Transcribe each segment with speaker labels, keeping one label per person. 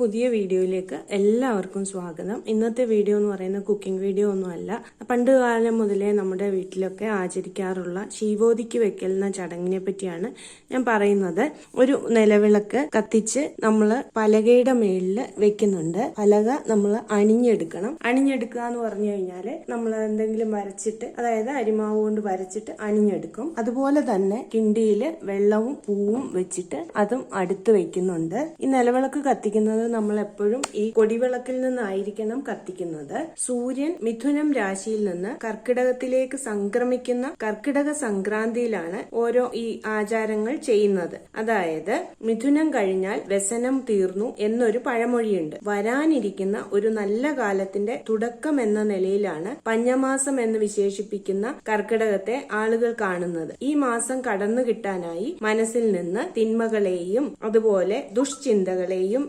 Speaker 1: പുതിയ വീഡിയോയിലേക്ക് എല്ലാവർക്കും സ്വാഗതം. ഇന്നത്തെ വീഡിയോ എന്ന് പറയുന്ന കുക്കിംഗ് വീഡിയോ ഒന്നുമല്ല പണ്ട് കാലം മുതലേ നമ്മുടെ വീട്ടിലൊക്കെ ആചരിക്കാറുള്ള ശീവോതിക്ക് വെക്കൽ എന്ന ചടങ്ങിനെ പറ്റിയാണ് ഞാൻ പറയുന്നത്. ഒരു നിലവിളക്ക് കത്തിച്ച് നമ്മൾ പലകയുടെ മേളിൽ വെക്കുന്നുണ്ട്. പലക നമ്മൾ അണിഞ്ഞെടുക്കണം. അണിഞ്ഞെടുക്കുക എന്ന് പറഞ്ഞു കഴിഞ്ഞാൽ നമ്മൾ എന്തെങ്കിലും വരച്ചിട്ട് അതായത് അരിമാവ് കൊണ്ട് വരച്ചിട്ട് അണിഞ്ഞെടുക്കും. അതുപോലെ തന്നെ കിണ്ടിയിൽ വെള്ളവും പൂവും വെച്ചിട്ട് അതും അടുത്ത് വെക്കുന്നുണ്ട്. ഈ നിലവിളക്ക് കത്തിക്കുന്നത് നമ്മൾ എപ്പോഴും ഈ കൊടിവിളക്കിൽ നിന്നായിരിക്കണം കത്തിക്കുന്നത്. സൂര്യൻ മിഥുനം രാശിയിൽ നിന്ന് കർക്കിടകത്തിലേക്ക് സംക്രമിക്കുന്ന കർക്കിടക സംക്രാന്തിയിലാണ് ഓരോ ഈ ആചാരങ്ങൾ ചെയ്യുന്നത്. അതായത് മിഥുനം കഴിഞ്ഞാൽ വ്യസനം തീർന്നു എന്നൊരു പഴമൊഴിയുണ്ട്. വരാനിരിക്കുന്ന ഒരു നല്ല കാലത്തിന്റെ തുടക്കം എന്ന നിലയിലാണ് പഞ്ഞമാസം എന്ന് വിശേഷിപ്പിക്കുന്ന കർക്കിടകത്തെ ആളുകൾ കാണുന്നത്. ഈ മാസം കടന്നു കിട്ടാനായി മനസ്സിൽ നിന്ന് തിന്മകളെയും അതുപോലെ ദുഷ്ചിന്തകളെയും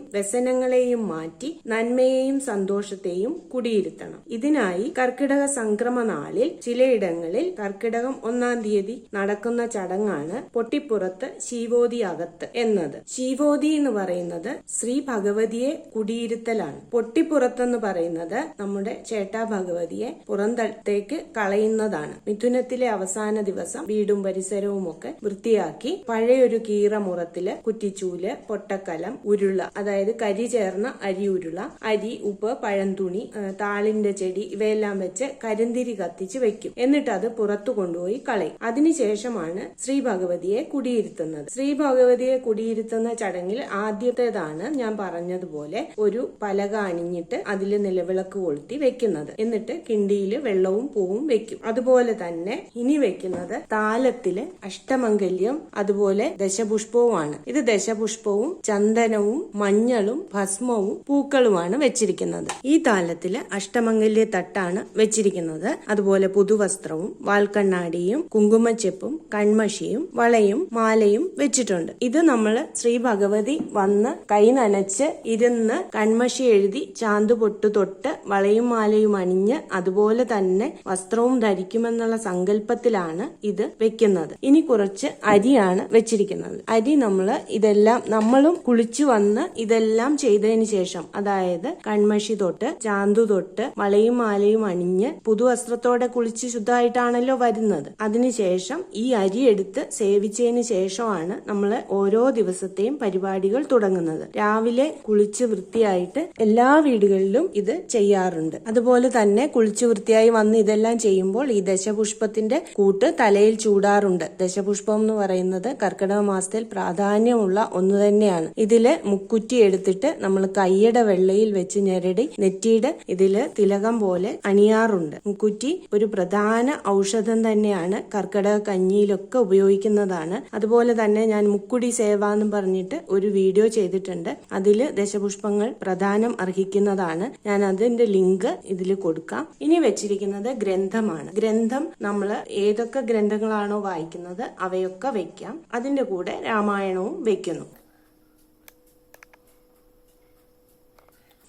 Speaker 1: വ്യസനങ്ങളെയും മാറ്റി നന്മയെയും സന്തോഷത്തെയും കുടിയിരുത്തണം. ഇതിനായി കർക്കിടക സംക്രമ നാളിൽ ചിലയിടങ്ങളിൽ കർക്കിടകം ഒന്നാം തീയതി നടക്കുന്ന ചടങ്ങാണ് പൊട്ടിപ്പുറത്ത് ശീവോതി അകത്ത് എന്നത്. ശീവോതി എന്ന് പറയുന്നത് ശ്രീ ഭഗവതിയെ കുടിയിരുത്തലാണ്. പൊട്ടിപ്പുറത്തെന്ന് പറയുന്നത് നമ്മുടെ ചേട്ടാ ഭഗവതിയെ പുറന്തത്തേക്ക് കളയുന്നതാണ്. മിഥുനത്തിലെ അവസാന ദിവസം വീടും പരിസരവും ഒക്കെ വൃത്തിയാക്കി പഴയൊരു കീറമുറത്തിൽ കുറ്റിച്ചൂൽ പൊട്ടക്കലം ഉരുള അതായത് കരി ചേർന്ന അരി ഉരുള അരി ഉപ്പ് പഴംതുണി താളിന്റെ ചെടി ഇവയെല്ലാം വെച്ച് കരിന്തിരി കത്തിച്ച് വെക്കും. എന്നിട്ട് അത് പുറത്തു കൊണ്ടുപോയി കളയും. അതിനുശേഷമാണ് ശ്രീ ഭഗവതിയെ കുടിയിരുത്തുന്നത്. ശ്രീ ഭഗവതിയെ കുടിയിരുത്തുന്ന ചടങ്ങിൽ ആദ്യത്തേതാണ് ഞാൻ പറഞ്ഞതുപോലെ ഒരു പലക അണിഞ്ഞിട്ട് അതിൽ നിലവിളക്ക് കൊളുത്തി വെക്കുന്നത്. എന്നിട്ട് കിണ്ടിയിൽ വെള്ളവും പൂവും വെക്കും. അതുപോലെ തന്നെ ഇനി വെക്കുന്നത് താലത്തിൽ അഷ്ടമംഗല്യം അതുപോലെ ദശപുഷ്പവുമാണ്. ഇത് ദശപുഷ്പവും ചന്ദനവും മഞ്ഞളും ഭസ്മവും പൂക്കളുമാണ് വെച്ചിരിക്കുന്നത്. ഈ താലത്തിൽ അഷ്ടമംഗല്യ തട്ടാണ് വെച്ചിരിക്കുന്നത്. അതുപോലെ പുതുവസ്ത്രവും വാൽക്കണ്ണാടിയും കുങ്കുമച്ചെപ്പും കൺമഷിയും വളയും മാലയും വെച്ചിട്ടുണ്ട്. ഇത് നമ്മൾ ശ്രീ ഭഗവതി വന്ന് കൈ നനച്ച് ഇരുന്ന് കൺമഷി എഴുതി ചാന്ത് പൊട്ടു തൊട്ട് വളയും മാലയും അണിഞ്ഞ് അതുപോലെ തന്നെ വസ്ത്രവും ധരിക്കുമെന്നുള്ള സങ്കല്പത്തിലാണ് ഇത് വെക്കുന്നത്. ഇനി കുറച്ച് അരിയാണ് വെച്ചിരിക്കുന്നത്. അരി നമ്മൾ ഇതെല്ലാം നമ്മളും കുളിച്ചു വന്ന് ഇതെല്ലാം ചെയ്തതിന് ശേഷം അതായത് കൺമഷി തൊട്ട് ചാന്തു തൊട്ട് വളയും മാലയും അണിഞ്ഞ് പുതുവസ്ത്രത്തോടെ കുളിച്ച് ശുദ്ധമായിട്ടാണല്ലോ വരുന്നത്. അതിനുശേഷം ഈ അരി എടുത്ത് സേവിച്ചതിന് ശേഷമാണ് നമ്മൾ ഓരോ ദിവസത്തെയും പരിപാടികൾ തുടങ്ങുന്നത്. രാവിലെ കുളിച്ച് വൃത്തിയായിട്ട് എല്ലാ വീടുകളിലും ഇത് ചെയ്യാറുണ്ട്. അതുപോലെ തന്നെ കുളിച്ച് വൃത്തിയായി വന്ന് ഇതെല്ലാം ചെയ്യുമ്പോൾ ഈ ദശപുഷ്പത്തിന്റെ കൂട്ട് തലയിൽ ചൂടാറുണ്ട്. ദശപുഷ്പം എന്ന് പറയുന്നത് കർക്കിടക മാസത്തിൽ പ്രാധാന്യമുള്ള ഒന്ന് തന്നെയാണ്. ഇതിൽ മുക്കുറ്റി എടുത്തിട്ട് നമ്മൾ കൈയുടെ വെള്ളയിൽ വെച്ച് ഞെരടി നെറ്റിയുടെ ഇതിൽ തിലകം പോലെ അണിയാറുണ്ട്. മുക്കുറ്റി ഒരു പ്രധാന ഔഷധം തന്നെയാണ് കർക്കിടക കഞ്ഞിയിലൊക്കെ ഉപയോഗിക്കുന്നതാണ്. അതുപോലെ തന്നെ ഞാൻ മുക്കുടി സേവ എന്ന് പറഞ്ഞിട്ട് ഒരു വീഡിയോ ചെയ്തിട്ടുണ്ട്. അതിൽ ദശപുഷ്പങ്ങൾ പ്രധാനം അർഹിക്കുന്നതാണ്. ഞാൻ അതിന്റെ ലിങ്ക് ഇതിൽ കൊടുക്കാം. ഇനി വെച്ചിരിക്കുന്നത് ഗ്രന്ഥമാണ്. ഗ്രന്ഥം നമ്മൾ ഏതൊക്കെ ഗ്രന്ഥങ്ങളാണോ വായിക്കുന്നത് അവയൊക്കെ വെക്കാം. അതിന്റെ കൂടെ രാമായണവും വെക്കുന്നു.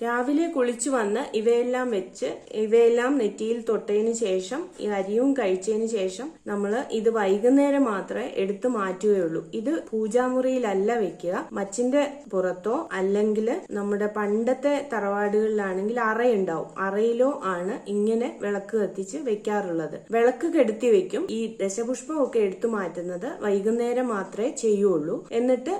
Speaker 1: രാവിലെ കുളിച്ചു വന്ന് ഇവയെല്ലാം വെച്ച് ഇവയെല്ലാം നെറ്റിയിൽ തൊട്ടതിന് ശേഷം ഈ അരിയും കഴിച്ചതിന് ശേഷം നമ്മൾ ഇത് വൈകുന്നേരം മാത്രമേ എടുത്തു മാറ്റുകയുള്ളൂ. ഇത് പൂജാമുറിയിലല്ല വെക്കുക. മച്ചിന്റെ പുറത്തോ അല്ലെങ്കിൽ നമ്മുടെ പണ്ടത്തെ തറവാടുകളിലാണെങ്കിൽ അറയുണ്ടാവും. അറയിലോ ആണ് ഇങ്ങനെ വിളക്ക് കത്തിച്ച് വെക്കാറുള്ളത്. വിളക്ക് കെടുത്തി വെക്കും. ഈ ദശപുഷ്പം ഒക്കെ എടുത്തു മാറ്റുന്നത് വൈകുന്നേരം മാത്രമേ ചെയ്യുള്ളൂ. എന്നിട്ട്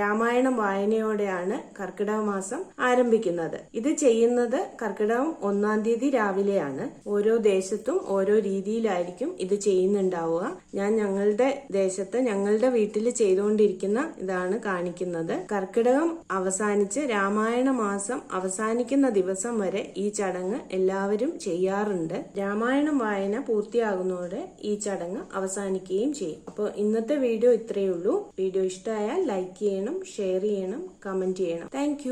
Speaker 1: രാമായണം വായനയോടെയാണ് കർക്കിടക മാസം ആരംഭിക്കുന്നത്. ഇത് ചെയ്യുന്നത് കർക്കിടകം ഒന്നാം തീയതി രാവിലെയാണ്. ഓരോ ദേശത്തും ഓരോ രീതിയിലായിരിക്കും ഇത് ചെയ്യുന്നുണ്ടാവുക. ഞാൻ ഞങ്ങളുടെ ദേശത്ത് ഞങ്ങളുടെ വീട്ടിൽ ചെയ്തുകൊണ്ടിരിക്കുന്ന ഇതാണ് കാണിക്കുന്നത്. കർക്കിടകം അവസാനിച്ച് രാമായണ മാസം അവസാനിക്കുന്ന ദിവസം വരെ ഈ ചടങ്ങ് എല്ലാവരും ചെയ്യാറുണ്ട്. രാമായണം വായന പൂർത്തിയാകുന്നതോടെ ഈ ചടങ്ങ് അവസാനിക്കുകയും ചെയ്യും. അപ്പോൾ ഇന്നത്തെ വീഡിയോ ഇത്രയേ ഉള്ളൂ. വീഡിയോ ഇഷ്ടമായാൽ ലൈക്ക് ചെയ്യണം ഷെയർ ചെയ്യണം കമന്റ് ചെയ്യണം. താങ്ക്